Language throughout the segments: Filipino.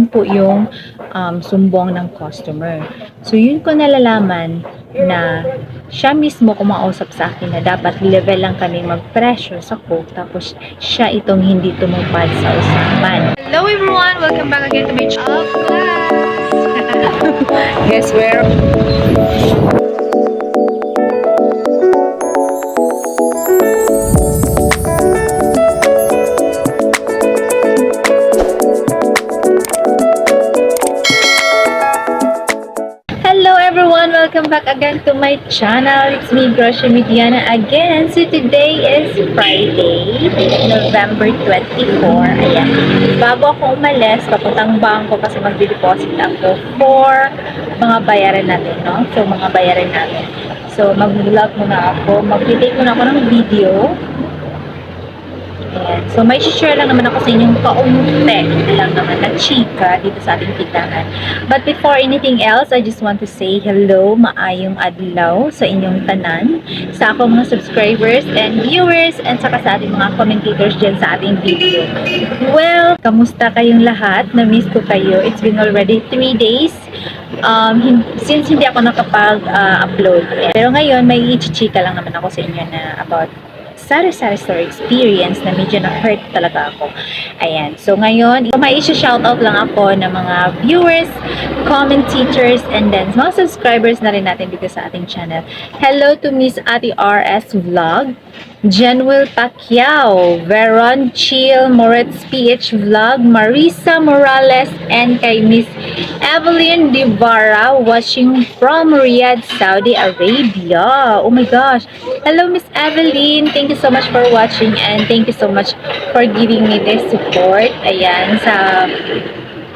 yun po yung um, sumbong ng customer. So, yun ko nalalaman na siya mismo kumausap sa akin na dapat level lang kami mag-pressure sa coke tapos siya itong hindi tumupad sa usapan. Hello everyone! Welcome back again to my channel. Guess where? Welcome back again to my channel. It's me, Grosha Mediana again. So today is Friday, November 24. Ayan. Bago ako umalis, papuntang bangko kasi magdi-deposit ako for mga bayaran natin, no? So mga bayaran natin. So mag-vlog muna ako. Mag-take muna ako ng video. So, may share lang naman ako sa inyong kaunti lang naman na chika dito sa ating tindahan. But before anything else, I just want to say hello, maayong adlaw sa inyong tanan, sa akong mga subscribers and viewers, and saka sa ating mga commentators dyan sa ating video. Well, kamusta kayong lahat? Na-miss ko kayo. It's been already 3 days um, since hindi ako nakapag-upload. Pero ngayon, may ichichika lang naman ako sa inyo na about sari-sari store experience na medyo na-hurt talaga ako. Ayan. So, ngayon, may isa-shoutout lang ako ng mga viewers, comment teachers, and then mga subscribers na rin natin dito sa ating channel. Hello to Miss Ati RS Vlog, Jenwil Pacquiao, Veron Chill, Moritz PH Vlog, Marisa Morales, and kay Miss Evelyn Divara watching from Riyadh, Saudi Arabia. Oh my gosh. Hello, Miss Evelyn. Thank you so much for watching and thank you so much for giving me this support. Ayan, sa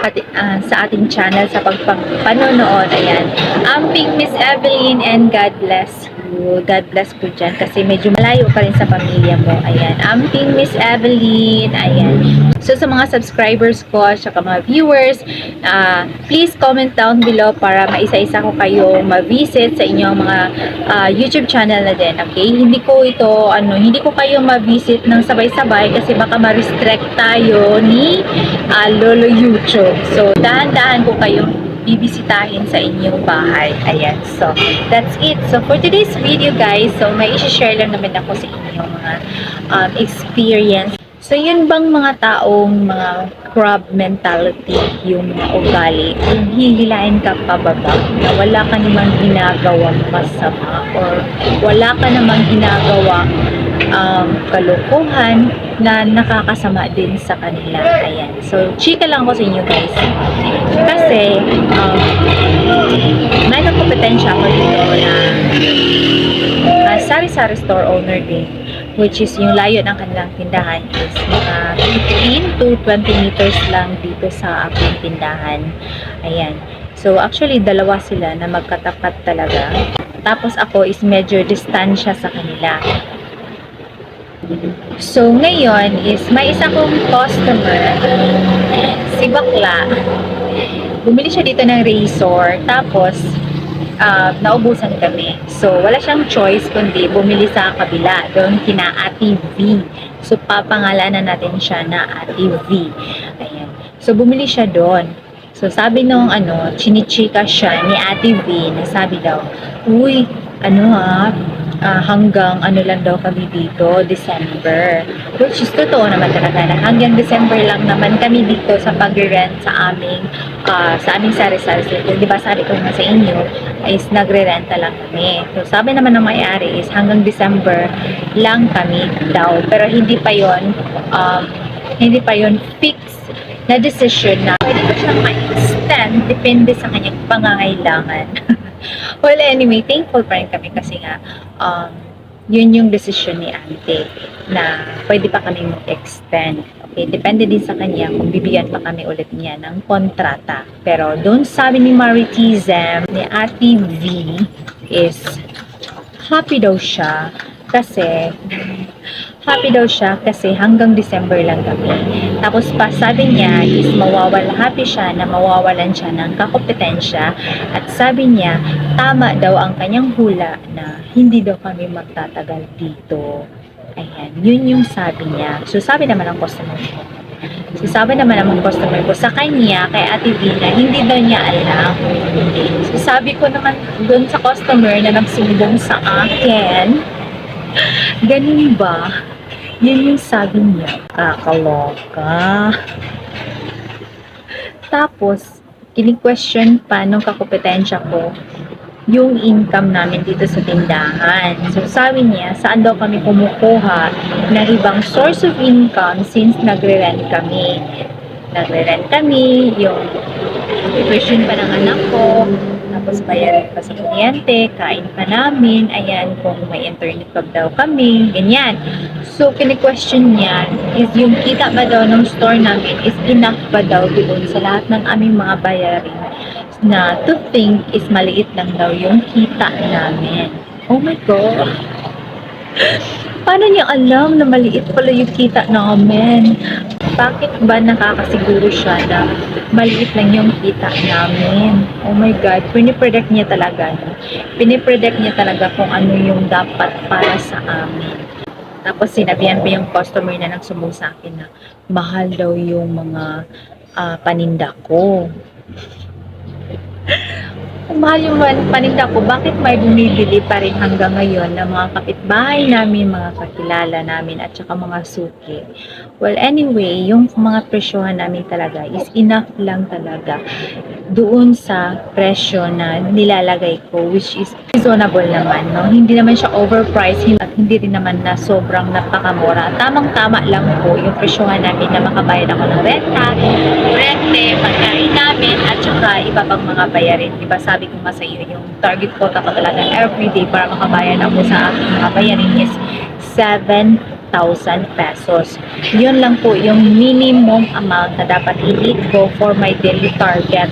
ati, ah, sa ating channel sa pagpanonood. Ayan. Amping Miss Evelyn and God bless you. God bless po dyan kasi medyo malayo ka rin sa pamilya mo. Ayan. Amping Miss Evelyn. Ayan. So sa mga subscribers ko at mga viewers, ah, please comment down below para maisa-isa ko kayo ma-visit sa inyong mga ah, YouTube channel na din. Okay? Hindi ko ito, ano, hindi ko kayo ma-visit ng sabay-sabay kasi baka ma-restrict tayo ni ah, Lolo YouTube. So, dahan-dahan ko kayong bibisitahin sa inyong bahay. Ayan. So, that's it. So, for today's video, guys, so may isi-share lang naman ako sa inyong mga um, experience. So, yun bang mga taong mga crab mentality, yung mga ugali, yung hihilain ka pababa, na wala ka namang ginagawang masama or wala ka namang ginagawa um, kalukuhan na nakakasama din sa kanila. Ayan. So, chika lang ako sa inyo guys. Kasi, um, may kompetensya ako dito na uh, sari-sari store owner din which is yung layo ng kanilang tindahan is mga 15 to 20 meters lang dito sa aking tindahan. Ayan. So, actually, dalawa sila na magkatapat talaga. Tapos ako is medyo distansya sa kanila. So, ngayon is may isa kong customer, si Bakla. Bumili siya dito ng razor, tapos uh, naubusan kami. So, wala siyang choice kundi bumili sa kabila, doon kina Ate V. So, papangalanan natin siya na Ate V. Ayan. So, bumili siya doon. So, sabi nung ano, chinichika siya ni Ate V na sabi daw, Uy, ano ha, ah, hanggang ano lang daw kami dito, December. Which is totoo naman talaga na hanggang December lang naman kami dito sa pag-rent sa aming ah, sa aming sari-sari store. Di ba sabi ko nga sa inyo, is nagre-renta lang kami. So sabi naman ng may-ari is hanggang December lang kami daw. Pero hindi pa yon um, hindi pa yon fix na decision na pwede ko siyang ma-extend depende sa kanyang pangangailangan. well, anyway, thankful pa rin kami kasi nga um, yun yung decision ni ate na pwede pa kami mag-extend. Okay, depende din sa kanya kung bibigyan pa kami ulit niya ng kontrata. Pero doon sabi ni Maritism, ni Ate V is happy daw siya kasi happy daw siya kasi hanggang December lang kami. Tapos pa sabi niya is mawawala happy siya na mawawalan siya ng kakompetensya at sabi niya tama daw ang kanyang hula na hindi daw kami magtatagal dito. Ayan, yun yung sabi niya. So sabi naman ng customer ko, So sabi naman ng mga customer ko, sa kanya, kay Ate Vina, hindi daw niya alam. So sabi ko naman doon sa customer na nagsumbong sa akin, ganun ba? Yun yung sabi niya. Kakaloka. Tapos, kini-question pa nung kakompetensya ko yung income namin dito sa tindahan. So, sabi niya, saan daw kami kumukuha ng ibang source of income since nagre-rent kami. Nagre-rent kami, yung tuition pa ng anak ko, tapos bayaran pa sa kuryente, kain pa namin, ayan, kung may internet pa daw kami, ganyan. So, kini-question niya is yung kita ba daw ng store namin is enough ba daw doon sa lahat ng aming mga bayarin na to think is maliit lang daw yung kita namin. Oh my God! Paano niya alam na maliit pala yung kita namin? Bakit ba nakakasiguro siya na maliit lang yung kita namin? Oh my God, pinipredict niya talaga. no? Pinipredict niya talaga kung ano yung dapat para sa amin. Tapos sinabihan pa yung customer na nagsumbong sa akin na mahal daw yung mga ah, paninda ko. Kung mahal yung paninda ko, bakit may bumibili pa rin hanggang ngayon ng mga kapitbahay namin, mga kakilala namin, at saka mga suki? Well, anyway, yung mga presyohan namin talaga is enough lang talaga doon sa presyo na nilalagay ko, which is reasonable naman, no? Hindi naman siya overpriced at hindi rin naman na sobrang napakamura. Tamang-tama lang po yung presyohan namin na makabayad ako ng renta, rente, pagkain namin, at saka iba pang mga bayarin. Diba sabi ko nga sa iyo, yung target quota ko talaga everyday para makabayad ako sa aking mga bayarin is 7,000 pesos. Yun lang po yung minimum amount na dapat i-hit ko for my daily target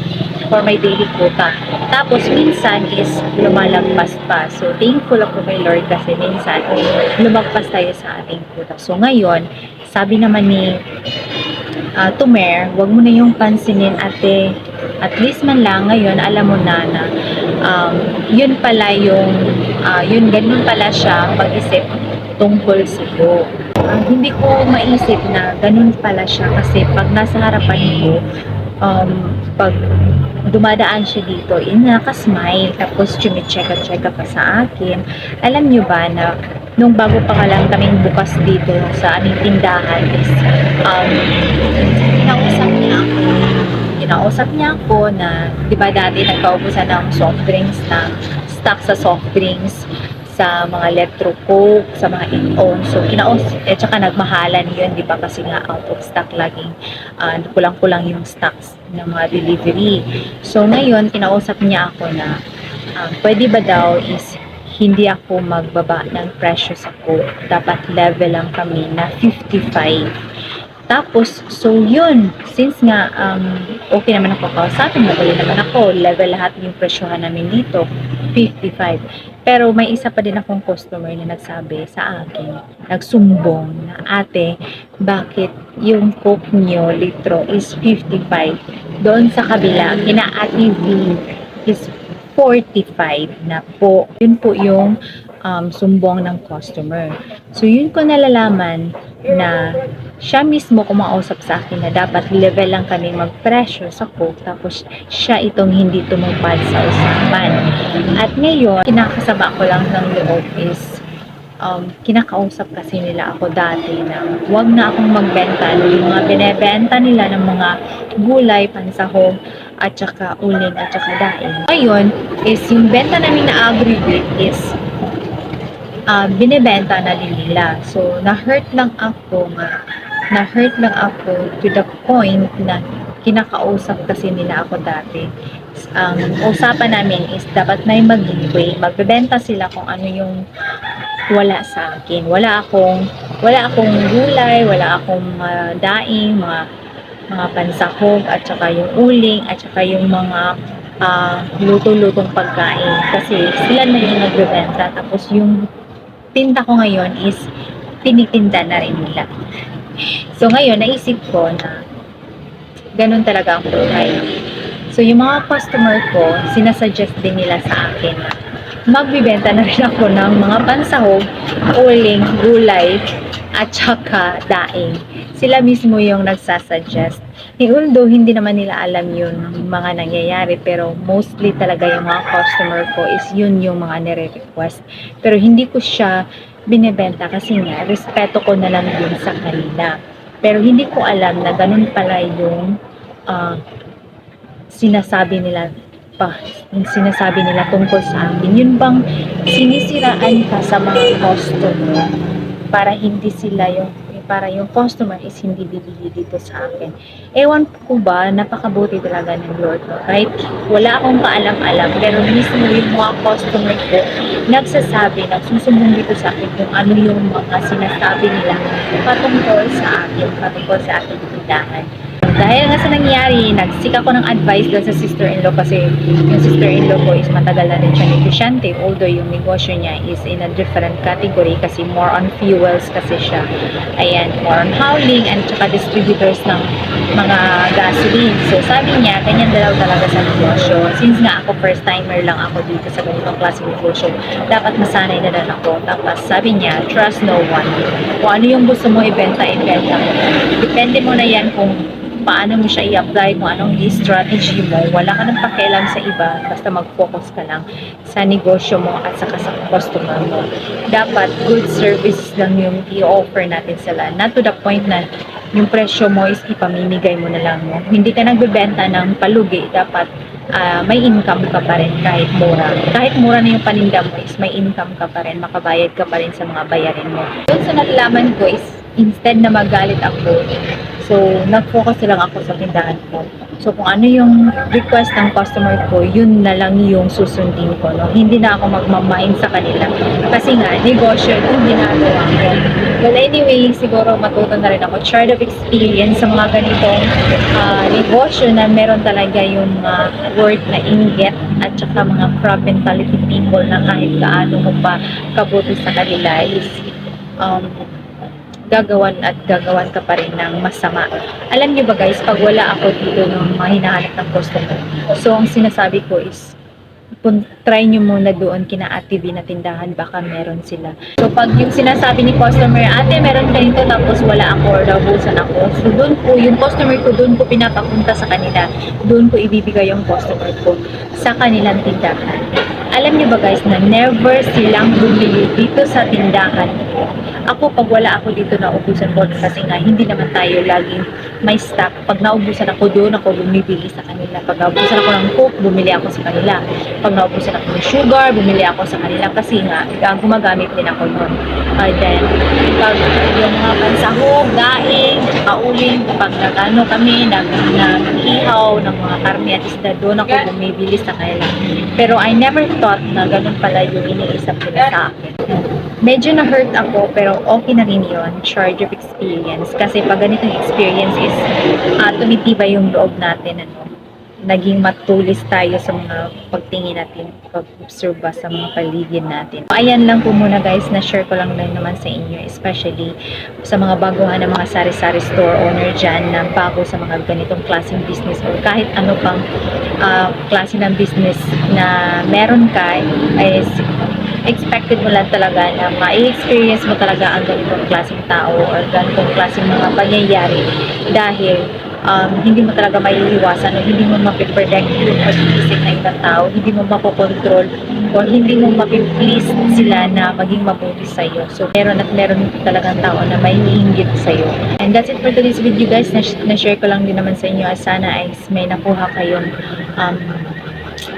for my daily quota. Tapos minsan is lumalagpas pa. So thankful ako kay Lord kasi minsan lumagpas tayo sa ating quota. So ngayon, sabi naman ni uh, Tumer, wag mo na yung pansinin ate. At least man lang ngayon, alam mo na na um, yun pala yung, ah, yun ganun pala siya mag-isip tungkol sa'yo. Ah, hindi ko maisip na ganun pala siya kasi pag nasa harapan ko, um, pag dumadaan siya dito, in nakasmile, tapos chumicheka-cheka pa sa akin. Alam nyo ba na nung bago pa lang kaming bukas dito sa aming tindahan is um, kinausap niya ako kinausap niya ako na, di ba dati nagkaubusan ng soft drinks na stock sa soft drinks sa mga electro coke, sa mga in-own. So, kinaus, eh, tsaka nagmahalan yun, di ba? Kasi nga out of stock laging ah, kulang-kulang yung stocks ng mga delivery. So, ngayon, kinausap niya ako na ah, pwede ba daw is hindi ako magbaba ng presyo sa coke. Dapat level lang kami na 55. Tapos, so yun, since nga um, okay naman ako kausapin, madali naman ako, level lahat yung presyohan namin dito, 55. Pero may isa pa din akong customer na nagsabi sa akin, nagsumbong na ate, bakit yung coke nyo litro is 55? Doon sa kabila, kina ate V is 45 na po. Yun po yung um, sumbong ng customer. So, yun ko nalalaman na siya mismo kumausap sa akin na dapat level lang kami mag-pressure sa coke tapos siya itong hindi tumupad sa usapan. At ngayon, kinakasaba ko lang ng loob is um, kinakausap kasi nila ako dati na wag na akong magbenta ng mga binebenta nila ng mga gulay, pansahog, at saka uling at saka daing. Ngayon, is yung benta namin na aggregate is uh, binebenta na din nila. So, na-hurt lang ako nga, na-hurt lang ako to the point na kinakausap kasi nila ako dati. Ang usapan namin is dapat may mag-giveaway. Magbebenta sila kung ano yung wala sa akin. Wala akong wala akong gulay, wala akong uh, daing, mga mga pansahog at saka yung uling at saka yung mga ah, luto-lutong pagkain kasi sila na yung nagbebenta tapos yung tinda ko ngayon is tinitinda na rin nila. So ngayon, naisip ko na ganun talaga ang buhay. So yung mga customer ko, sinasuggest din nila sa akin na magbibenta na rin ako ng mga pansahog, uling, gulay, at saka daing. Sila mismo yung nagsasuggest. Eh, although hindi naman nila alam yun mga nangyayari pero mostly talaga yung mga customer ko is yun yung mga nire-request. Pero hindi ko siya binebenta kasi nga respeto ko na lang yun sa kanila. Pero hindi ko alam na ganun pala yung ah, sinasabi nila pa, yung sinasabi nila tungkol sa akin. Yun bang sinisiraan ka sa mga customer para hindi sila yung para yung customer is hindi bibili dito sa akin. Ewan ko ba, napakabuti talaga ng Lord ko. Right? Wala akong kaalam-alam, pero mismo yung mga customer ko, nagsasabi, nagsusumbong dito sa akin kung ano yung mga sinasabi nila patungkol sa akin, patungkol sa aking tindahan. Dahil nga sa nangyari, nagsika ko ng advice doon sa sister-in-law kasi yung sister-in-law ko is matagal na rin siya negosyante although yung negosyo niya is in a different category kasi more on fuels kasi siya. Ayan, more on hauling and tsaka distributors ng mga gasoline. So sabi niya, ganyan dalaw talaga sa negosyo. Since nga ako first timer lang ako dito sa ganitong klaseng negosyo, dapat masanay na lang ako. Tapos sabi niya, trust no one. Kung ano yung gusto mo ibenta, ibenta. Depende mo na yan kung paano mo siya i-apply, kung anong strategy mo. Wala ka nang pakialam sa iba, basta mag-focus ka lang sa negosyo mo at saka sa customer mo. Dapat good service lang yung i-offer natin sila. Not to the point na yung presyo mo is ipamimigay mo na lang mo. Hindi ka nagbebenta ng palugi, dapat ah, may income ka pa rin kahit mura. Kahit mura na yung paninda mo is may income ka pa rin, makabayad ka pa rin sa mga bayarin mo. Yun sa nalaman ko is instead na magalit ako, so nag-focus lang ako sa tindahan ko. So kung ano yung request ng customer ko, yun na lang yung susundin ko. No? Hindi na ako magmamain sa kanila. Kasi nga, negosyo yung ginagawa ko. Well, anyway, siguro matuto na rin ako. Share of experience sa mga ganitong ah, negosyo na meron talaga yung ah, word na inget at saka mga crab mentality people na kahit gaano mo pa kabuti sa kanila is um, gagawan at gagawan ka pa rin ng masama. Alam niyo ba guys, pag wala ako dito ng mga hinahanap ng customer, so ang sinasabi ko is, try nyo muna doon kina Ate V na tindahan, baka meron sila. So pag yung sinasabi ni customer, ate meron ka nito tapos wala ako or naubusan ako, so doon po, yung customer ko doon ko pinapapunta sa kanila, doon ko ibibigay yung customer ko sa kanilang tindahan. Alam niyo ba guys na never silang bumili dito sa tindahan. Ako pag wala ako dito naubusan ko kasi nga hindi naman tayo laging may stock. Pag naubusan ako doon ako bumibili sa kanila. Pag naubusan ako ng coke, bumili ako sa kanila. Pag naubusan ako ng sugar, bumili ako sa kanila kasi nga gumagamit din ako noon. And then, pag yung mga pansahog, daing, kauling, pag nagano kami, nag, nag-ihaw ng mga karne at isda, doon ako bumibili sa kanila. Pero I never thought na ganun pala yung iniisip nila sa akin. Medyo na-hurt ako, pero okay na rin yun. Charge of experience. Kasi pag ganitong experience is uh, tumitibay yung loob natin. Ano, naging matulis tayo sa mga pagtingin natin, pag-observe sa mga paligid natin. Ayan lang po muna guys, na-share ko lang lang naman sa inyo, especially sa mga baguhan ng mga sari-sari store owner dyan na bago sa mga ganitong klaseng business or kahit ano pang uh, klase ng business na meron ka is expected mo lang talaga na ma-experience mo talaga ang ganitong klaseng tao or ganitong klaseng mga pangyayari dahil um, hindi mo talaga maiiwasan o hindi mo mapipredict yung pag-iisip ng ibang tao, hindi mo mapokontrol or hindi mo mapiplease sila na maging mabuti sa'yo. So, meron at meron talagang tao na may iinggit sa'yo. And that's it for today's video guys. Na- na-share ko lang din naman sa inyo sana ay may nakuha kayong um,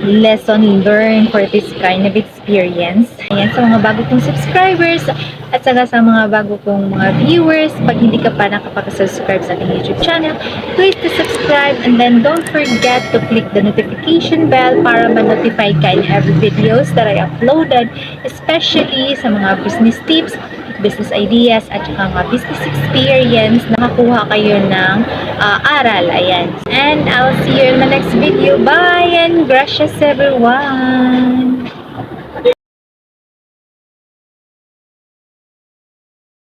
lesson learned for this kind of experience. Ayan, sa mga bago kong subscribers at saka sa mga bago kong mga viewers, pag hindi ka pa nakapag-subscribe sa ating YouTube channel, please to subscribe and then don't forget to click the notification bell para ma-notify ka in every videos that I uploaded, especially sa mga business tips, business ideas at saka mga business experience nakakuha kayo ng ah, aral. Ayan. And I'll see you in my next video. Bye and gracias everyone!